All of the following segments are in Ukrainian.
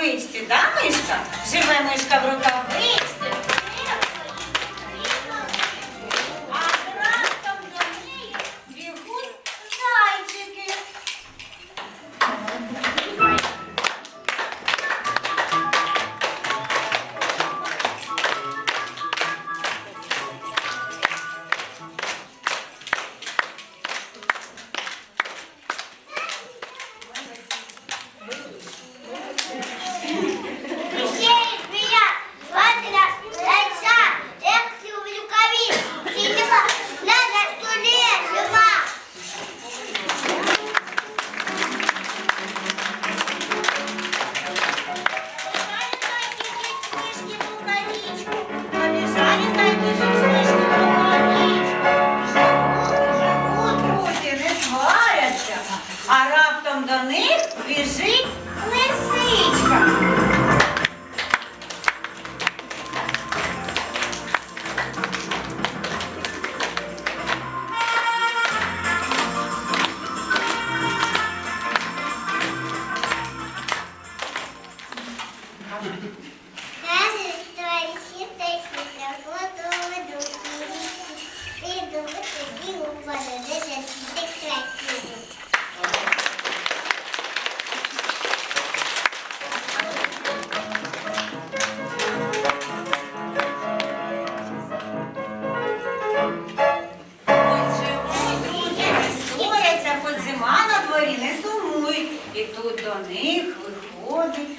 рукавичці, да, мишка? Живе мишка в рукавичці. виходить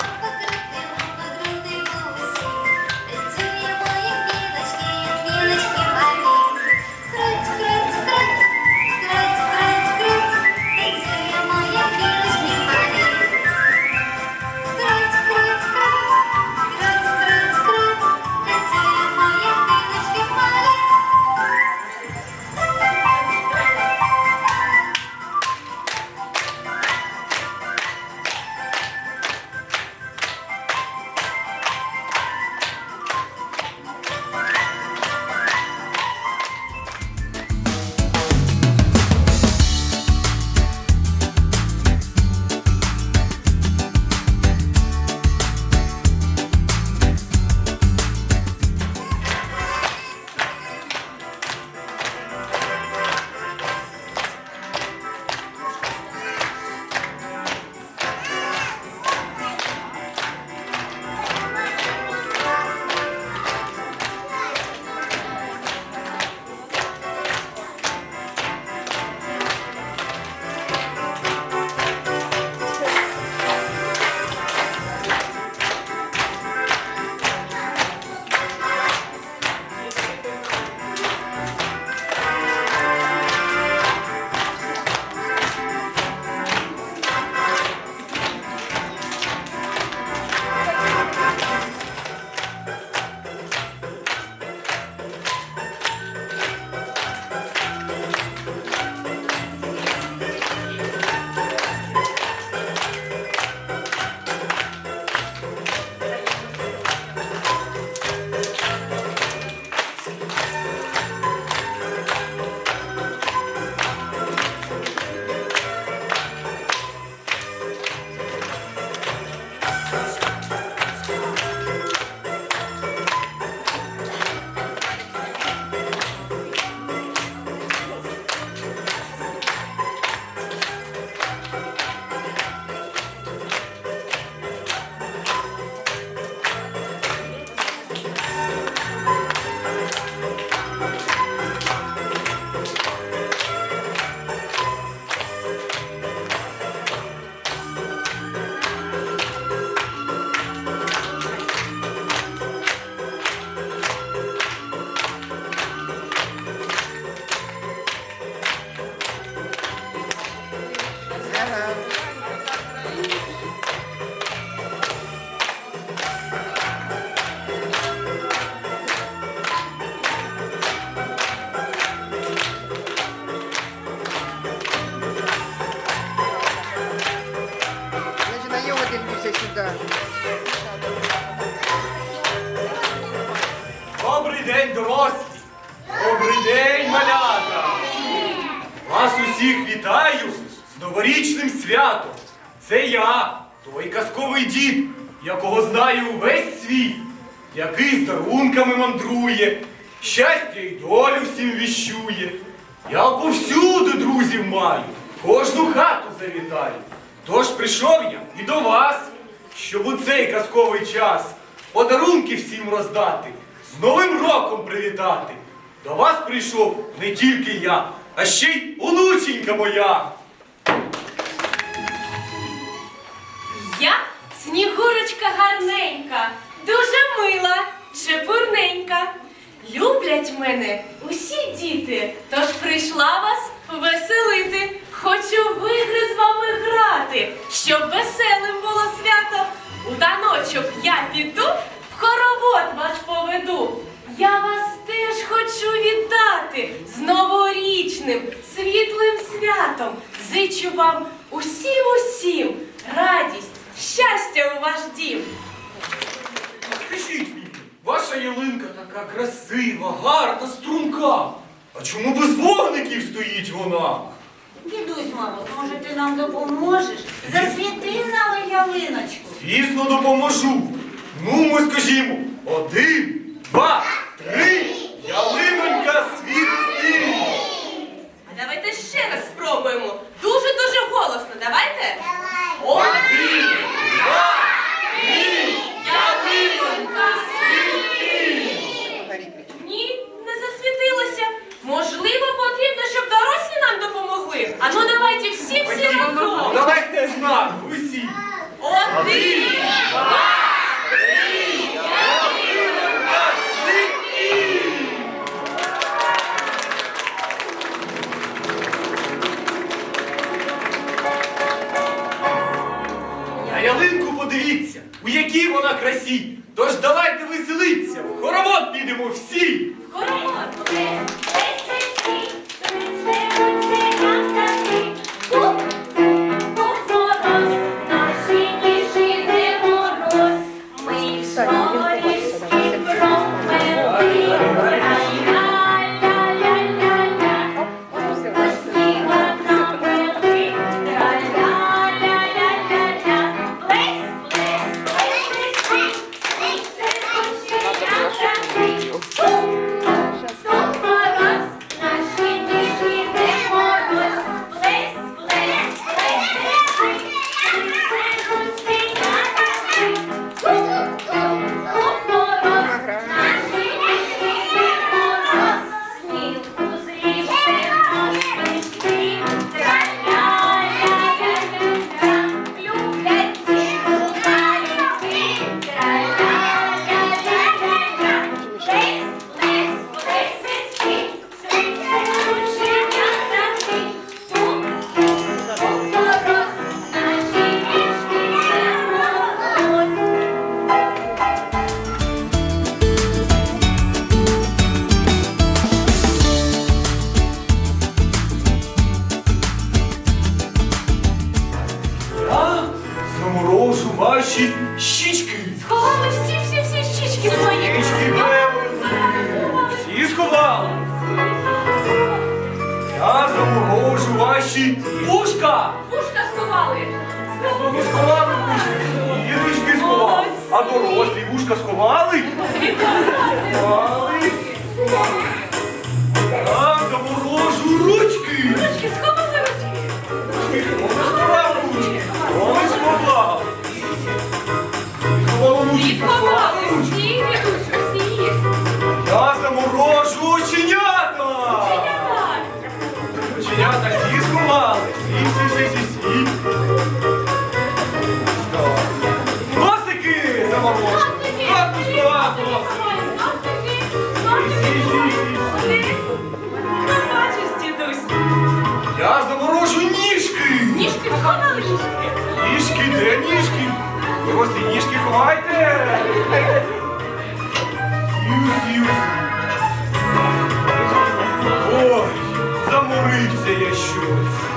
казковий дід, якого знає увесь світ, який з дарунками мандрує, щастя й долю всім віщує. Я повсюди друзів маю, кожну хату завітаю. Тож прийшов я і до вас, щоб у цей казковий час подарунки всім роздати, з Новим роком привітати. До вас прийшов не тільки я, а ще й онученька моя. Снігурочка гарненька, дуже мила, чепурненька. Люблять мене усі діти, тож прийшла красива, гарна, струнка. А чому без вогників стоїть вона? Дідусь, мамо, може ти нам допоможеш? Засвіти нам ялиночку. Звісно, допоможу. Ну, ми скажімо, один, два, три, ялинонька світи. А давайте ще раз спробуємо. Дуже-дуже голосно. Давайте. Давай. Один, Заморожу ручки. Ручки сховали ручки. Бачиш, дідусь. Я заморожу ніжки. Ніжки сховали ніжки. Де ніжки? Дорослі ніжки ховайте. Сів. Ой, заморився я щось.